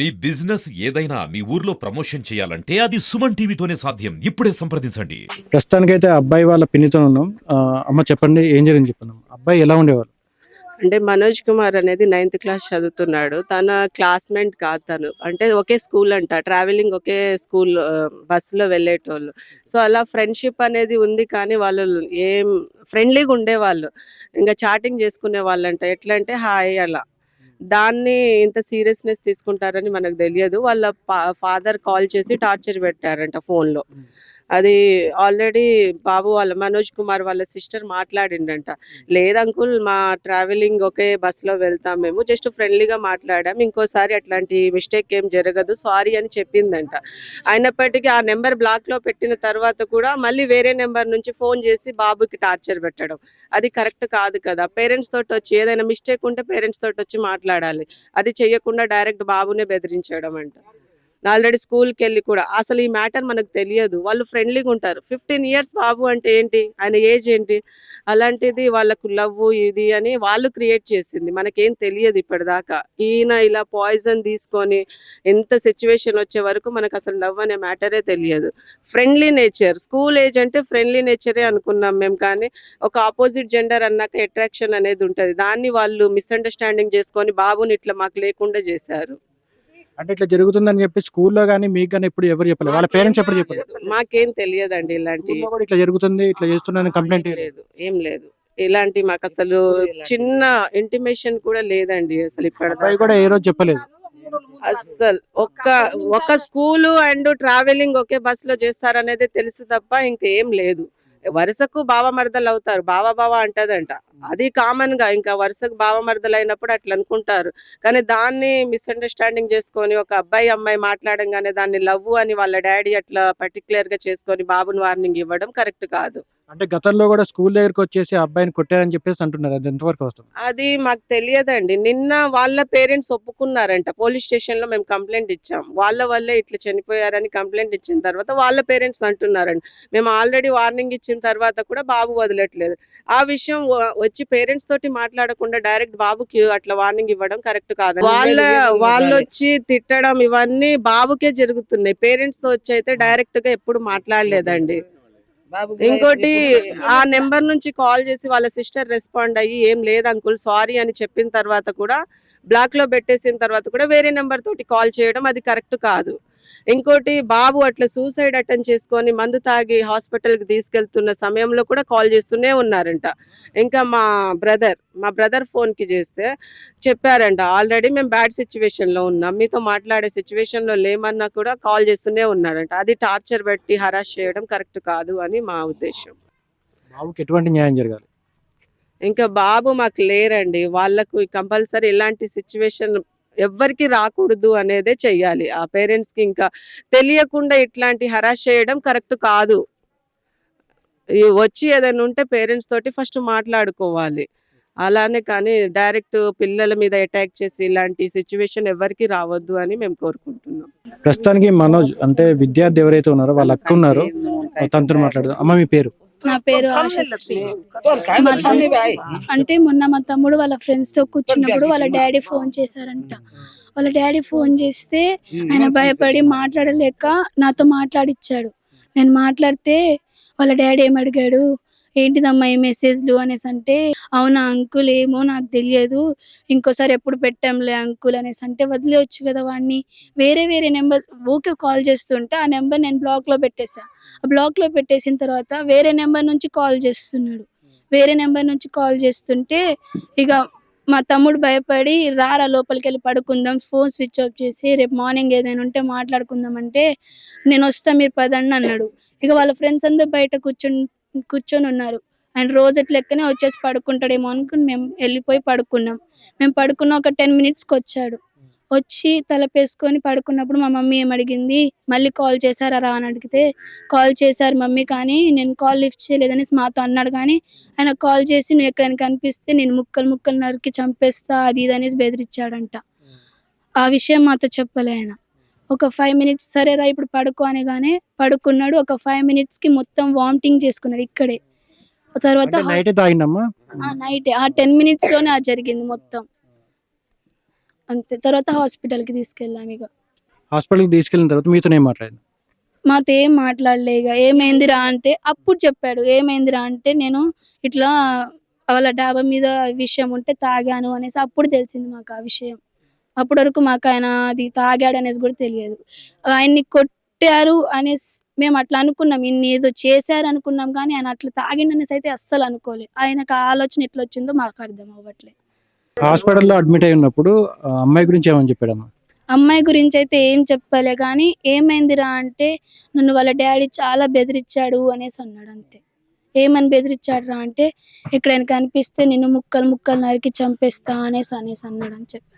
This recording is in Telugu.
మీ బిజినెస్ ఏదైనా మీ ఊర్లో ప్రమోషన్ చేయాలంటే అది సుమన్ టీవీతోనే సాధ్యం. ఇప్పుడే సంప్రదించండి. ప్రస్తుతానికైతే అబ్బాయి వాళ్ళ పిన్నితో ఉన్నాం. అమ్మ చెప్పండి ఏం జరిగింది చెప్పండి అబ్బాయి ఎలా ఉండేవాళ్ళు అంటే మనోజ్ కుమార్ అనేది నైన్త్ క్లాస్ చదువుతున్నాడు. తన క్లాస్మేట్ కాదు తను. అంటే ఒకే స్కూల్ అంట. ట్రావెలింగ్ ఒకే స్కూల్ బస్సులో వెళ్ళేటోళ్ళు. సో అలా ఫ్రెండ్షిప్ అనేది ఉంది కానీ వాళ్ళు ఏం ఫ్రెండ్లీగా ఉండేవాళ్ళు. ఇంకా చాటింగ్ చేసుకునే వాళ్ళంట. ఎట్లా అంటే హాయ్ అలా. దాన్ని ఇంత సీరియస్నెస్ తీసుకుంటారని మనకు తెలియదు. వాళ్ళ ఫాదర్ కాల్ చేసి టార్చర్ పెట్టారంట ఫోన్లో. అది ఆల్రెడీ బాబు వాళ్ళ మనోజ్ కుమార్ వాళ్ళ సిస్టర్ మాట్లాడిండంట. లేదు అంకుల్ మా ట్రావెలింగ్ ఒకే బస్సులో వెళ్తాం మేము. జస్ట్ ఫ్రెండ్లీగా మాట్లాడాం. ఇంకోసారి అట్లాంటి మిస్టేక్ ఏం జరగదు. సారీ అని చెప్పిందంట. అయినప్పటికీ ఆ నెంబర్ బ్లాక్లో పెట్టిన తర్వాత కూడా మళ్ళీ వేరే నెంబర్ నుంచి ఫోన్ చేసి బాబుకి టార్చర్ పెట్టడం. అది కరెక్ట్ కాదు కదా. పేరెంట్స్ తోటి వచ్చి ఏదైనా మిస్టేక్ ఉంటే పేరెంట్స్ తోటి వచ్చి మాట్లాడాలి. అది చెయ్యకుండా డైరెక్ట్ బాబునే బెదిరించడం అంట. ఆల్రెడీ స్కూల్కి వెళ్ళి కూడా. అసలు ఈ మ్యాటర్ మనకు తెలియదు. వాళ్ళు ఫ్రెండ్లీగా ఉంటారు. ఫిఫ్టీన్ ఇయర్స్ బాబు అంటే ఏంటి? ఆయన ఏజ్ ఏంటి? అలాంటిది వాళ్ళకు లవ్ ఇది అని వాళ్ళు క్రియేట్ చేసింది. మనకేం తెలియదు ఇప్పటిదాకా. ఈయన ఇలా పాయిజన్ తీసుకొని ఎంత సిచ్యువేషన్ వచ్చే వరకు మనకు అసలు లవ్ అనే మ్యాటరే తెలియదు. Friendly nature. స్కూల్ ఏజ్ అంటే ఫ్రెండ్లీ నేచరే అనుకున్నాం మేము. కానీ ఒక ఆపోజిట్ జెండర్ అన్నాక అట్రాక్షన్ అనేది ఉంటుంది. దాన్ని వాళ్ళు మిస్అండర్స్టాండింగ్ చేసుకొని బాబుని ఇట్లా మాకు లేకుండా చేశారు. అంటే ఇట్లా జరుగుతుందని చెప్పి స్కూల్లో కానీ మీకు కానీ ఎప్పుడు ఎవరు చెప్పలేదు? వాళ్ళ పేరెంట్స్ ఎప్పుడు చెప్పలేదు? మాకేం తెలియదండి ఇలాంటి స్కూల్లో కూడా ఇట్లా జరుగుతుంది ఇట్లా చేస్తున్నారని కంప్లైంట్ లేదు ఏం లేదు. ఇలాంటి మాకు అసలు చిన్న ఇంటిమేషన్ కూడా లేదండి అసలు ఇప్పటి కూడా ఏ రోజు చెప్పలేదు? అస్సలు ఒక్క ఒక స్కూలు అండ్ ట్రావెలింగ్ ఒకే బస్లో చేస్తారనేది తెలుసు తప్ప ఇంకేం లేదు. వరుసకు బావ మరదలు అవుతారు. బావ బావ అంటదంట. అది కామన్గా ఇంకా వరుసకు బావ మరదలు అయినప్పుడు అట్లా అనుకుంటారు. కానీ దాన్ని మిస్అండర్స్టాండింగ్ చేసుకొని ఒక అబ్బాయి అమ్మాయి మాట్లాడంగానే దాన్ని లవ్ అని వాళ్ళ డాడీ అట్లా పర్టికులర్గా చేసుకొని బాబుని వార్నింగ్ ఇవ్వడం కరెక్ట్ కాదు. అంటే గతంలో కూడా స్కూల్ దగ్గరికి వచ్చేసి అబ్బాయిని కొట్టారని చెప్పేసి అంటున్నారు. అది ఎంతవరకు వస్తుంది అది మాకు తెలియదండి. నిన్న వాళ్ళ పేరెంట్స్ ఒప్పుకున్నారంట. పోలీస్ స్టేషన్లో మేము కంప్లైంట్ ఇచ్చాం. వాళ్ళ వల్లే ఇట్లా చనిపోయారని కంప్లైంట్ ఇచ్చిన తర్వాత వాళ్ళ పేరెంట్స్ అంటున్నారంట. మేము ఆల్రెడీ వార్నింగ్ ఇచ్చిన తర్వాత కూడా బాబు వదిలట్లేదు. ఆ విషయం వచ్చి పేరెంట్స్ తోటి మాట్లాడకుండా డైరెక్ట్ బాబుకి అట్లా వార్నింగ్ ఇవ్వడం కరెక్ట్ కాదు వాళ్ళ వాళ్ళు వచ్చి తిట్టడం ఇవన్నీ బాబుకే జరుగుతున్నాయి. పేరెంట్స్తో వచ్చి అయితే డైరెక్ట్గా ఎప్పుడు మాట్లాడలేదండి. ఇంకోటి ఆ నెంబర్ నుంచి కాల్ చేసి వాళ్ళ సిస్టర్ రెస్పాండ్ అయ్యి ఏం లేదు అంకుల్ సారీ అని చెప్పిన తర్వాత కూడా బ్లాక్లో పెట్టేసిన తర్వాత కూడా వేరే నెంబర్ తోటి కాల్ చేయడం అది కరెక్ట్ కాదు. ఇంకోటి బాబు అట్లా సూసైడ్ అటెండ్ చేసుకొని మందు తాగి hospital కి తీసుకెళ్తున్న సమయంలో కూడా కాల్ చేస్తూనే ఉన్నారంట. ఇంకా మా బ్రదర్ మా బ్రదర్కి చేస్తే చెప్పారంట ఆల్రెడీ మేము బ్యాడ్ సిచ్యువేషన్లో ఉన్నాం. మీతో మాట్లాడే సిచ్యువేషన్లో లేమన్నా కూడా కాల్ చేస్తూనే ఉన్నారంట. అది టార్చర్ పెట్టి హరాస్ చేయడం కరెక్ట్ కాదు అని మా ఉద్దేశం. బాబుకి ఎటువంటి న్యాయం జరగాలి? ఇంకా బాబు మాకు లేరండి. వాళ్ళకు కంపల్సరీ ఇలాంటి సిచ్యువేషన్ ఎవ్వరికి రాకూడదు అనేదే చెయ్యాలి. ఆ పేరెంట్స్కి ఇంకా తెలియకుండా ఇట్లాంటి హరాస్ చేయడం కరెక్ట్ కాదు. వచ్చి ఏదైనా ఉంటే పేరెంట్స్ తోటి ఫస్ట్ మాట్లాడుకోవాలి. అలానే కానీ డైరెక్ట్ పిల్లల మీద అటాక్ చేసి ఇలాంటి సిచ్యువేషన్ ఎవరికి రావద్దు అని మేము కోరుకుంటున్నాం. ప్రస్తుతానికి మనోజ్ అంటే విద్యార్థి ఎవరైతే ఉన్నారో వాళ్ళ అక్క ఉన్నారు. తనతో మాట్లాడదాం. అమ్మ మీ పేరు? నా పేరు మా తమ్ముడు అంటే మొన్న మా తమ్ముడు వాళ్ళ ఫ్రెండ్స్తో కూర్చున్నప్పుడు వాళ్ళ డాడీ ఫోన్ చేశారంట. వాళ్ళ డాడీ ఫోన్ చేస్తే ఆయన భయపడి మాట్లాడలేక నాతో మాట్లాడిచ్చాడు. నేను మాట్లాడితే వాళ్ళ డాడీ ఏమడిగాడు? ఏంటిదమ్మా ఈ మెసేజ్లు అనేసి అంటే అవునా అంకుల్ ఏమో నాకు తెలియదు. ఇంకోసారి ఎప్పుడు పెట్టాంలే అంకుల్ అనేసి అంటే వదిలేయచ్చు కదా వాడిని వేరే వేరే నెంబర్ ఊకే కాల్ చేస్తుంటే ఆ నెంబర్ నేను బ్లాక్లో పెట్టేసా ఆ బ్లాక్లో పెట్టేసిన తర్వాత వేరే నెంబర్ నుంచి కాల్ చేస్తున్నాడు. వేరే నెంబర్ నుంచి కాల్ చేస్తుంటే ఇక మా తమ్ముడు భయపడి రారా లోపలికి వెళ్ళి పడుకుందాం ఫోన్ స్విచ్ ఆఫ్ చేసి రేపు మార్నింగ్ ఏదైనా ఉంటే మాట్లాడుకుందాం అంటే నేను వస్తా మీరు పదండి అన్నాడు. ఇక వాళ్ళ ఫ్రెండ్స్ అందరూ బయట కూర్చుని కూర్చొని ఉన్నారు. ఆయన రోజు లెక్కనే వచ్చేసి పడుకుంటాడేమో అనుకుని మేము వెళ్ళిపోయి పడుకున్నాం. మేము పడుకున్న ఒక టెన్ మినిట్స్కి వచ్చాడు. వచ్చి తలపేసుకొని పడుకున్నప్పుడు మా మమ్మీ ఏమడిగింది? మళ్ళీ కాల్ చేశారా రా అని అడిగితే కాల్ చేశారు మమ్మీ కానీ నేను కాల్ లిఫ్ట్ చేయలేదని మాతో అన్నాడు కానీ ఆయన కాల్ చేసి నువ్వు ఎక్కడైనా కనిపిస్తే నేను ముక్కలు ముక్కలు నరికి చంపేస్తా అది ఇది అనేసి బెదిరించాడంట. ఆ విషయం మాతో చెప్పలే ఆయన. ఒక ఫైవ్ మినిట్స్ సరేరా ఇప్పుడు పడుకో అనగానే పడుకున్నాడు. ఒక ఫైవ్ మినిట్స్కి మొత్తం వామిటింగ్ చేసుకున్నాడు ఇక్కడే. ఆ తర్వాత నైట్ తాగిండమ్మా? ఆ నైట్ ఆ టెన్ మినిట్స్లోనే అది జరిగింది మొత్తం. అంతే. తర్వాత హాస్పిటల్కి తీసుకెళ్ళాం ఇక హాస్పిటల్కి తీసుకెళ్ళిన తర్వాత మీతో ఏం మాట్లాడింది? మాతో ఏం మాట్లాడలే ఇక ఏమైందిరా అంటే అప్పుడు చెప్పాడు. ఏమైందిరా అంటే నేను ఇట్లా వాళ్ళ డాబా మీద విషయం ఉంటే తాగాను అనేసి అప్పుడు తెలిసింది మాకు ఆ విషయం. అప్పటి వరకు మాకు ఆయన అది తాగాడు అనేసి కూడా తెలియదు. ఆయన్ని కొట్టారు అనేసి మేము అట్లా అనుకున్నాం. ఇన్ని ఏదో చేశారు అనుకున్నాం కానీ ఆయన అట్లా తాగిండు అనేసి అయితే అస్సలు అనుకోలేదు. ఆయనకు ఆలోచన ఎట్లా వచ్చిందో మాకు అర్థం అవ్వట్లే. హాస్పిటల్లో అడ్మిట్ అయి ఉన్నప్పుడు అమ్మాయి గురించి ఏమని చెప్పాడమ్మా? అమ్మాయి గురించి అయితే ఏం చెప్పలే కానీ ఏమైందిరా అంటే నన్ను వాళ్ళ డాడీ చాలా బెదిరించాడు అనేసి అన్నాడు అంతే. ఏమని బెదిరించాడు రా అంటే ఎక్కడైనా కనిపిస్తే నిన్ను ముక్కలు ముక్కలు నరికి చంపేస్తా అనేసి అనేసి అన్నాడు అని చెప్పాడు. అంతే